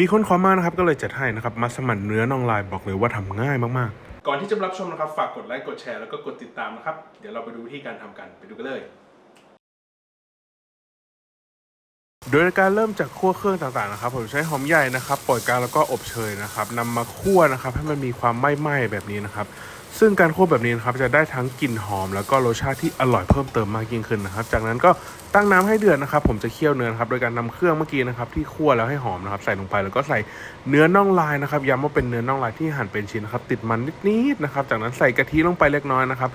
มีคนขอมานะครับก็เลยจัดให้นะครับมัสมั่นเนื้อน่องลายบอกเลยว่าทำง่ายมากๆ ก่อนที่จะรับชมนะครับฝากกดไลค์กดแชร์แล้วก็กดติดตามนะครับ เดี๋ยวเราไปดูวิธีการทำกันไปดูกันเลย โดยการเริ่มจากคั่วเครื่องต่างๆนะครับผมใช้หอมใหญ่นะครับปล่อยกลางแล้วก็อบเชยนะครับนำมาคั่วนะครับให้มันมีความไหม้ๆแบบนี้นะครับ ซึ่งการคั่วแบบนี้นะครับจะได้ทั้งกลิ่นหอม แล้วก็รสชาติที่อร่อยเพิ่มเติมมากยิ่งขึ้นนะครับ จากนั้นก็ตั้งน้ำให้เดือดนะครับ ผมจะเคี่ยวเนื้อนะครับโดยการนำเครื่องเมื่อกี้นะครับที่คั่วแล้วให้หอมนะครับใส่ลงไปแล้วก็ใส่เนื้อน่องลายนะครับย้ำว่าเป็นเนื้อน่องลายที่หั่นเป็นชิ้นนะครับติดมันนิดๆนะครับจากนั้นใส่กะทิลงไปเล็กน้อยนะครับ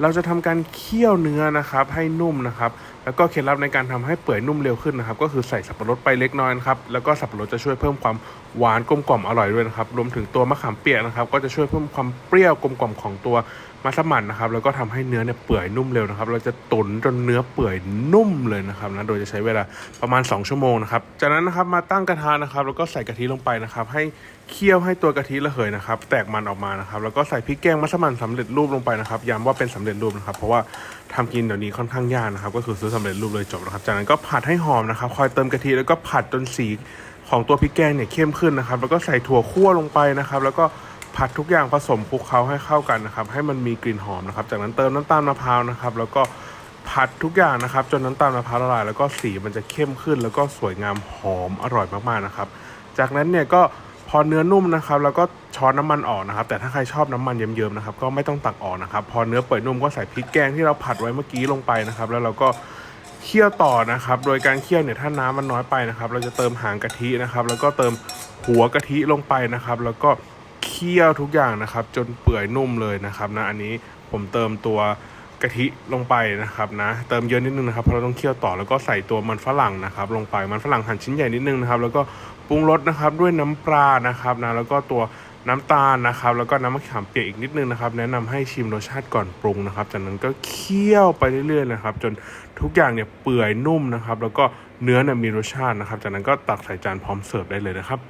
เราจะทำการเคี่ยวเนื้อนะครับให้นุ่มนะครับแล้วก็เคล็ดลับในการทำให้เปื่อยนุ่มเร็วขึ้นนะครับก็คือใส่สับปะรดไปเล็กน้อยนะครับแล้วก็สับปะรดจะช่วยเพิ่มความหวานกลมกล่อมอร่อยด้วยนะครับรวมถึงตัวมะขามเปียกนะครับก็จะช่วยเพิ่มความเปรี้ยวกลมกล่อมของตัวมัสมั่นนะครับแล้วก็ทำให้เนื้อเนี่ยเปื่อยนุ่มเร็วนะครับ เราจะตุ๋นจนเนื้อเปื่อยนุ่มเลยนะครับนะโดยจะใช้เวลาประมาณ 2 ชั่วโมงนะครับ จากนั้นนะครับมาตั้งกระทะนะครับ แล้วก็ใส่กะทิลงไปนะครับ ให้เคี่ยวให้ตัวกะทิระเหยนะครับ แตกมันออกมานะครับ แล้วก็ใส่พริกแกงมัสมั่นสำเร็จรูปลงไปนะครับย้ำว่าเป็นสำเร็จรูปนะครับ เพราะว่าทำกินเดี๋ยวนี้ค่อนข้างยากนะครับ ก็คือซื้อสำเร็จรูปเลยจบนะครับ จากนั้นก็ผัดให้หอมนะครับ คอยเติมกะทิแล้วก็ผัดจนสีของตัวพริกแกงเนี่ยเข้มขึ้นนะครับ แล้วก็ใส่ถั่วคั่วลงไปนะครับ แล้วก็ ผัดทุกอย่างผสมคลุกเคล้าให้เข้ากันนะครับ ให้มันมีกลิ่นหอมนะครับ จากนั้นเติมน้ำตาลมะพร้าวนะครับ แล้วก็ผัดทุกอย่างนะครับ จนน้ำตาลมะพร้าวละลายแล้วก็สีมันจะเข้มขึ้น แล้วก็สวยงามหอมอร่อยมากๆนะครับ จากนั้นเนี่ยก็พอเนื้อนุ่มนะครับ แล้วก็ช้อนน้ำมันออกนะครับ แต่ถ้าใครชอบน้ำมันเยิ้มๆนะครับ ก็ไม่ต้องตักออกนะครับ พอเนื้อเปื่อยนุ่มก็ใส่พริกแกงที่เราผัดไว้เมื่อกี้ลงไปนะครับ แล้วเราก็เคี่ยวต่อนะครับ โดยการเคี่ยวเนี่ยถ้าน้ำมันน้อยไปนะครับ เราจะเติมหางกะทินะครับ แล้วก็เติมหัวกะทิลงไปนะครับ แล้วก็ เคี่ยวทุกอย่างนะครับ จนเปื่อยนุ่มเลยนะครับนะอันนี้ผมเติมตัวกะทิลงไปนะครับนะเติมเยอะนิดนึงนะครับเพราะเราต้องเคี่ยวต่อแล้วก็ใส่ตัวมันฝรั่งนะครับ ลงไปมันฝรั่งหั่นชิ้นใหญ่นิดนึงนะครับ แล้วก็ปรุงรสนะครับด้วยน้ำปลานะครับนะแล้วก็ตัวน้ำตาลนะครับ แล้วก็น้ำมะขามเปียกอีกนิดนึงนะครับ แนะนำให้ชิมรสชาติก่อนปรุงนะครับ จากนั้นก็เคี่ยวไปเรื่อยๆนะครับ จนทุกอย่างเนี่ยเปื่อยนุ่มนะครับ แล้วก็เนื้อเนี่ยมีรสชาตินะครับ จากนั้นก็ตักใส่จานพร้อมเสิร์ฟได้เลยนะครับ